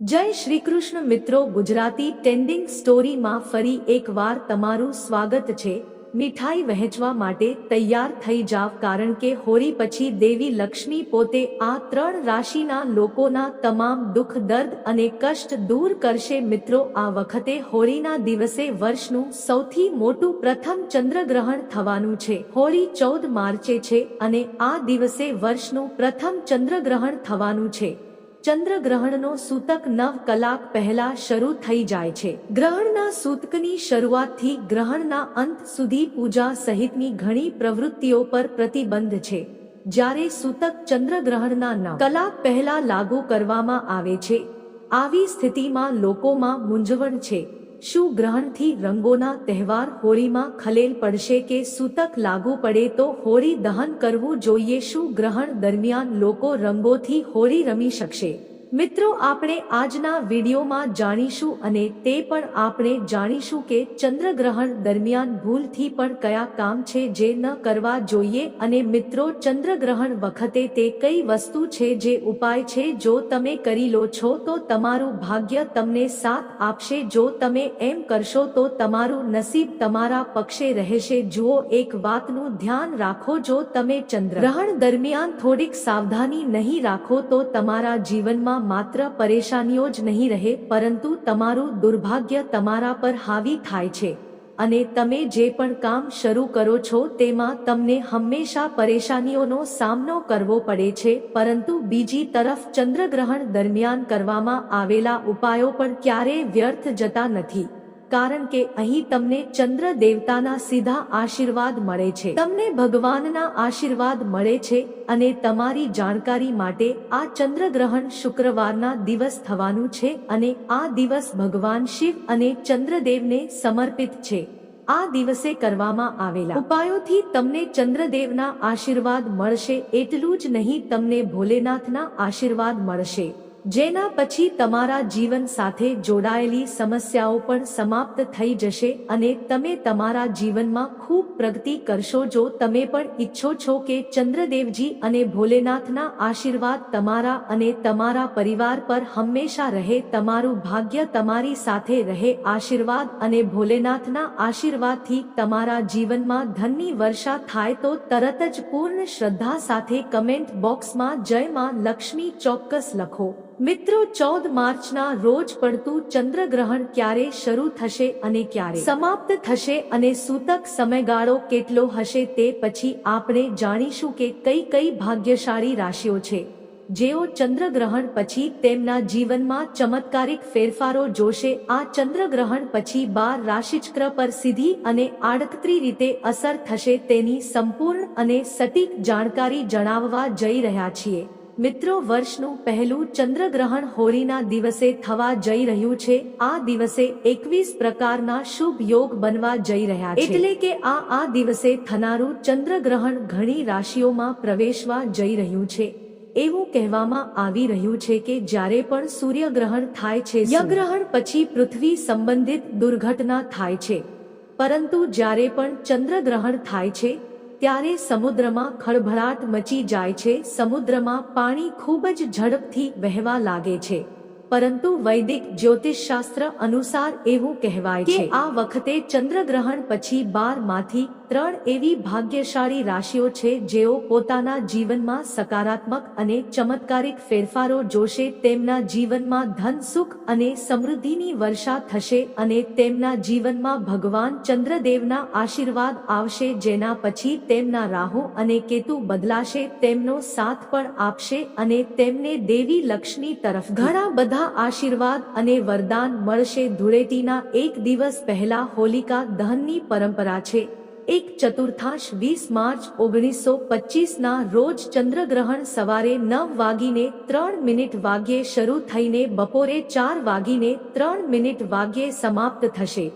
જય શ્રી કૃષ્ણ મિત્રો, ગુજરાતી ટેન્ડિંગ સ્ટોરીમાં ફરી એકવાર તમારું સ્વાગત છે. મીઠાઈ વહેંચવા માટે તૈયાર થઈ જાવ, કારણ કે હોળી પછી દેવી લક્ષ્મી પોતે આ ત્રણ રાશિના લોકોના તમામ દુઃખ, દર્દ અને કષ્ટ દૂર કરશે. મિત્રો, આ વખતે હોળીના દિવસે વર્ષનું સૌથી મોટું પ્રથમ ચંદ્રગ્રહણ થવાનું છે. હોળી ચૌદ માર્ચે છે અને આ દિવસે વર્ષનું પ્રથમ ચંદ્રગ્રહણ થવાનું છે. ચંદ્રગ્રહણનો સૂતક નવ કલાક પહેલા શરૂ થઈ જાય છે. ગ્રહણના સૂતકની શરૂઆતથી ગ્રહણના અંત સુધી પૂજા સહિતની ઘણી પ્રવૃત્તિઓ પર પ્રતિબંધ છે. જ્યારે સૂતક ચંદ્રગ્રહણના નવ કલાક પહેલા લાગુ કરવામાં આવે છે, આવી સ્થિતિમાં લોકોમાં મૂંઝવણ છે. શું ગ્રહણથી રંગોના તહેવાર હોળીમાં ખલેલ પડશે કે સૂતક લાગુ પડે તો હોળી દહન કરવું જોઈએ. શું ગ્રહણ દરમિયાન લોકો રંગોથી હોળી રમી શકશે. મિત્રો, આપણે આજના વિડીયોમાં જાણીશું અને તે પણ આપણે જાણીશું કે ચંદ્રગ્રહણ દરમિયાન ભૂલથી પણ કયા કામ છે જે ન કરવા જોઈએ અને મિત્રો, ચંદ્રગ્રહણ વખતે તે કઈ વસ્તુ છે જે ઉપાય છે? જો તમે કરી લો છો, તો તમારું ભાગ્ય તમને સાથ આપશે. જો તમે એમ કરશો, તો તમારું નસીબ તમારા પક્ષે રહેશે. જુઓ, એક વાતનું ધ્યાન રાખો, જો તમે ચંદ્રગ્રહણ દરમિયાન થોડીક સાવધાની નહીં રાખો, તો તમારા જીવનમાં માત્ર પરેશાનીઓ જ નહીં રહે, પરંતુ તમારું દુર્ભાગ્ય તમારા પર હાવી થાય છે. અને તમે જે પણ કામ શરૂ કરો છો, તેમાં તમને હંમેશા પરેશાનીઓનો સામનો કરવો પડે છે, પરંતુ બીજી તરફ ચંદ્રગ્રહણ દરમિયાન કરવામાં આવેલા ઉપાયો પણ ક્યારેય વ્યર્થ જતા નથી. કારણ કે અહીં તમને ચંદ્ર દેવતાના સીધા આશીર્વાદ મળે છે. તમને ભગવાનના આશીર્વાદ મળે છે અને તમારી જાણકારી માટે આ ચંદ્રગ્રહણ શુક્રવારના દિવસ થવાનું છે અને આ દિવસ ભગવાન શિવ અને ચંદ્રદેવને સમર્પિત છે. આ દિવસે કરવામાં આવેલા ઉપાયોથી તમને ચંદ્રદેવના આશીર્વાદ મળશે એટલું જ નહીં તમને ભોલેનાથના આશીર્વાદ મળશે. જેના પછી તમારા જીવન સાથે જોડાયેલી સમસ્યાઓ પણ સમાપ્ત થઈ જશે અને તમે તમારા જીવનમાં ખૂબ પ્રગતિ કરશો જો તમે પણ ઈચ્છો છો કે ચંદ્રદેવજી અને ભોલેનાથના આશીર્વાદ તમારા અને તમારા પરિવાર પર હંમેશા રહે, તમારું ભાગ્ય તમારી સાથે રહે. આશીર્વાદ અને ભોલેનાથના આશીર્વાદથી તમારા જીવનમાં ધનની વર્ષા થાય તો તરત જ પૂર્ણ શ્રદ્ધા સાથે કમેન્ટ બોક્સમાં જય માં લક્ષ્મી ચોક્કસ લખો. મિત્રો, ચૌદ માર્ચના રોજ પડતું ચંદ્રગ્રહણ ક્યારે શરૂ થશે અને ક્યારે? સમાપ્ત થશે અને સૂતક સમયગાળો કેટલો હશે તે પછી આપણે જાણીશું કે કઈ કઈ ભાગ્યશાળી રાશિઓ છે. જેઓ ચંદ્રગ્રહણ પછી તેમના જીવનમાં ચમત્કારિક ફેરફારો જોશે. આ ચંદ્રગ્રહણ પછી બાર રાશિચક્ર પર સીધી અને આડકતરી રીતે અસર થશે તેની સંપૂર્ણ અને સટીક જાણકારી જણાવવા જઈ રહ્યા છીએ. મિત્રો, વર્ષનું પહેલું ચંદ્રગ્રહણ હોળીના દિવસે થવા જઈ રહ્યું છે. આ દિવસે એકવીસ પ્રકારના શુભ યોગ બનવા જઈ રહ્યા છે. એટલે કે આ આ દિવસે થનારું ચંદ્રગ્રહણ ઘણી રાશિઓમાં પ્રવેશવા જઈ રહ્યું છે. એવું કહેવામાં આવી રહ્યું છે કે જ્યારે પણ સૂર્યગ્રહણ થાય છે યગ્રહણ પછી પૃથ્વી સંબંધિત દુર્ઘટના થાય છે. પરંતુ જ્યારે પણ ચંદ્રગ્રહણ થાય છે ત્યારે સમુદ્રમાં ખળભળાટ મચી જાય છે. સમુદ્રમાં પાણી ખૂબ જ ઝડપથી વહેવા લાગે છે. પરંતુ વૈદિક જ્યોતિષશાસ્ત્ર અનુસાર એવું કહેવાય છે. આ વખતે ચંદ્રગ્રહણ પછી બારમાંથી ત્રણ એવી ભાગ્યશાળી રાશિઓ છે જેઓ પોતાના જીવનમાં સકારાત્મક અને ચમત્કારિક ફેરફારો જોશે, તેમના જીવનમાં ધન સુખ અને સમૃદ્ધિની વર્ષા થશે અને તેમના જીવનમાં ભગવાન ચંદ્રદેવના આશીર્વાદ આવશે, જેના પછી તેમના રાહુ અને કેતુ બદલાશે, તેમનો સાથ પણ આપશે અને તેમને દેવી લક્ષ્મી તરફ ઘણા બધા આશીર્વાદ અને વરદાન મળશે. ધૂળેટીના એક દિવસ પહેલા હોલિકા દહનની પરંપરા છે. એક ચતુર્થાંશ વીસ માર્ચ ઓગણીસો પચીસના રોજ ચંદ્રગ્રહણ સવારે નવ વાગીને ત્રણ મિનિટ વાગ્યે શરૂ થઈને બપોરે ચાર વાગીને ત્રણ મિનિટ વાગ્યે સમાપ્ત થશે,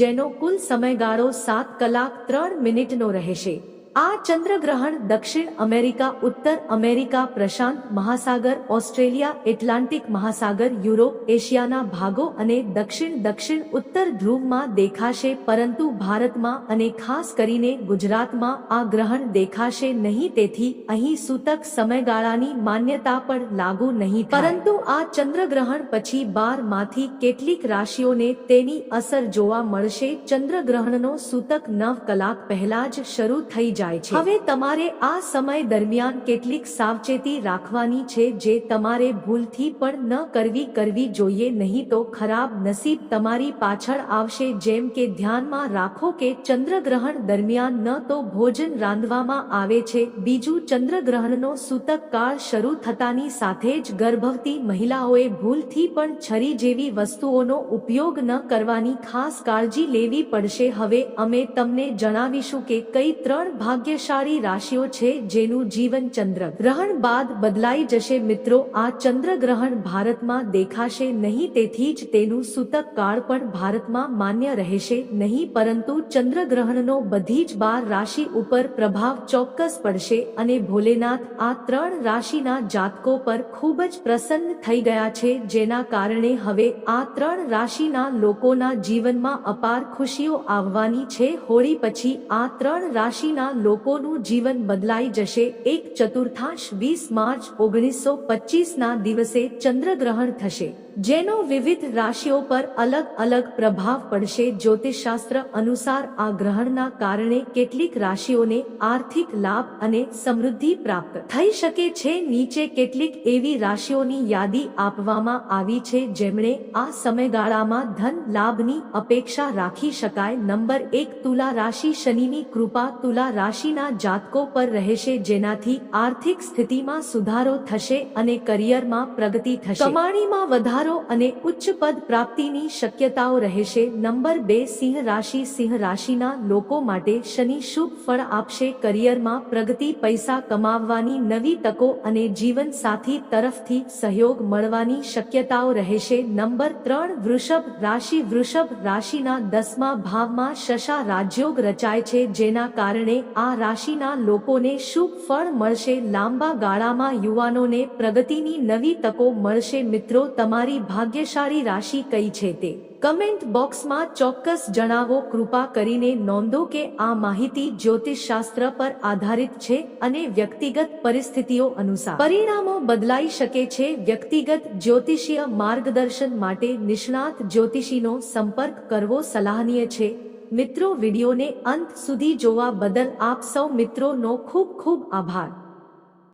જેનો કુલ સમયગાળો સાત કલાક ત્રણ મિનિટનો રહેશે. આ ચંદ્રગ્રહણ દક્ષિણ અમેરિકા, ઉત્તર અમેરિકા, પ્રશાંત મહાસાગર, ઓસ્ટ્રેલિયા, એટલાન્ટિક મહાસાગર, યુરોપ, એશિયાના ભાગો અને દક્ષિણ દક્ષિણ ઉત્તર ધ્રુવમાં દેખાશે, પરંતુ ભારતમાં અને ખાસ કરીને ગુજરાતમાં આ ગ્રહણ દેખાશે નહીં, તેથી અહીં સૂતક સમયગાળાની માન્યતા પણ લાગુ નહીં પરંતુ આ ચંદ્રગ્રહણ પછી બારમાંથી કેટલીક રાશિઓને તેની અસર જોવા મળશે. ચંદ્રગ્રહણનો સૂતક નવ કલાક પહેલા જ શરૂ થઈ જાય છે. હવે તમારે આ સમય દરમિયાન કેટલીક સાવચેતી રાખવાની છે જે તમારે ભૂલથી પણ ન કરવી કરવી જોઈએ, નહીં તો ખરાબ નસીબ તમારી પાછળ આવશે. જેમ કે ધ્યાનમાં રાખો કે ચંદ્રગ્રહણ દરમિયાન ન તો ભોજન રાંધવામાં આવે છે. બીજું, ચંદ્રગ્રહણનો સૂતક કાળ શરૂ થતાની સાથે જ ગર્ભવતી મહિલાઓએ ભૂલથી પણ છરી જેવી વસ્તુઓનો ઉપયોગ ન કરવાની ખાસ કાળજી લેવી પડશે. હવે અમે તમને જણાવીશું કે કઈ ત્રણ ભાગ્યશાળી રાશિઓ છે જેનું જીવન ચંદ્ર ગ્રહણ બાદ બદલાઈ જશે મિત્રો. આ ચંદ્રગ્રહણ ભારતમાં દેખાશે નહીં તેથી જ તેનું સૂતક કાળ પણ ભારતમાં માન્ય રહેશે નહીં પરંતુ ચંદ્રગ્રહણનો બધી જ બાર રાશિ ઉપર પ્રભાવ ચોક્કસ પડશે અને ભોલેનાથ આ ત્રણ રાશિના જાતકો પર ખૂબ જ પ્રસન્ન થઈ ગયા છે જેના કારણે હવે આ ત્રણ રાશિના લોકોના જીવનમાં અપાર ખુશીઓ આવવાની છે. હોળી પછી આ ત્રણ રાશિના લોકોનું જીવન બદલાઈ જશે. એક ચતુર્થાંશ વીસ માર્ચ ઓગણીસો પચીસના દિવસે ચંદ્રગ્રહણ થશે. જેનો વિવિધ રાશિઓ પર અલગ અલગ પ્રભાવ પડશે. જ્યોતિષશાસ્ત્ર અનુસાર આ ગ્રહણના કારણે કેટલીક રાશિઓને આર્થિક લાભ અને સમૃદ્ધિ પ્રાપ્ત થઈ શકે છે. નીચે કેટલીક એવી રાશિઓની યાદી આપવામાં આવી છે, જેમણે આ સમયગાળામાં ધન લાભની અપેક્ષા રાખી શકાય. નંબર એક, તુલા રાશિ શનિની કૃપા તુલા રાશિના જાતકો પર રહેશે, જેનાથી આર્થિક સ્થિતિમાં સુધારો થશે અને કરિયરમાં પ્રગતિ થશે. કમાણીમાં વધારો અને ઉચ્ચ પદ પ્રાપ્તિની શક્યતાઓ રહેશે. નંબર બે, સિંહ રાશિ. સિંહ રાશિના લોકો માટે શનિ શુભ ફળ આપશે. કરિયરમાં પ્રગતિ, પૈસા કમાવવાની નવી તકો અને જીવનસાથી તરફથી સહયોગ મળવાની શક્યતાઓ રહેશે. નંબર ત્રણ, વૃષભ રાશિ. વૃષભ રાશિના દસમા ભાવમાં શશા રાજયોગ રચાય છે, જેના કારણે આ રાશિના લોકોને શુભ ફળ મળશે. લાંબા ગાળામાં યુવાનોને પ્રગતિની નવી તકો મળશે. મિત્રો તમારી ભાગ્યશાળી રાશિ કઈ છે તે કમેન્ટ બોક્સમાં ચોક્કસ જણાવો. કૃપા કરીને નોંધો કે આ માહિતી જ્યોતિષશાસ્ત્ર પર આધારિત છે અને વ્યક્તિગત પરિસ્થિતિઓ અનુસાર. પરિણામો બદલાઈ શકે છે. વ્યક્તિગત જ્યોતિષીય માર્ગદર્શન માટે નિષ્ણાત જ્યોતિષીનો સંપર્ક કરવો સલાહનીય છે. મિત્રો, વિડીયોને અંત સુધી જોવા બદલ આપ સૌ મિત્રોનો ખૂબ ખૂબ આભાર.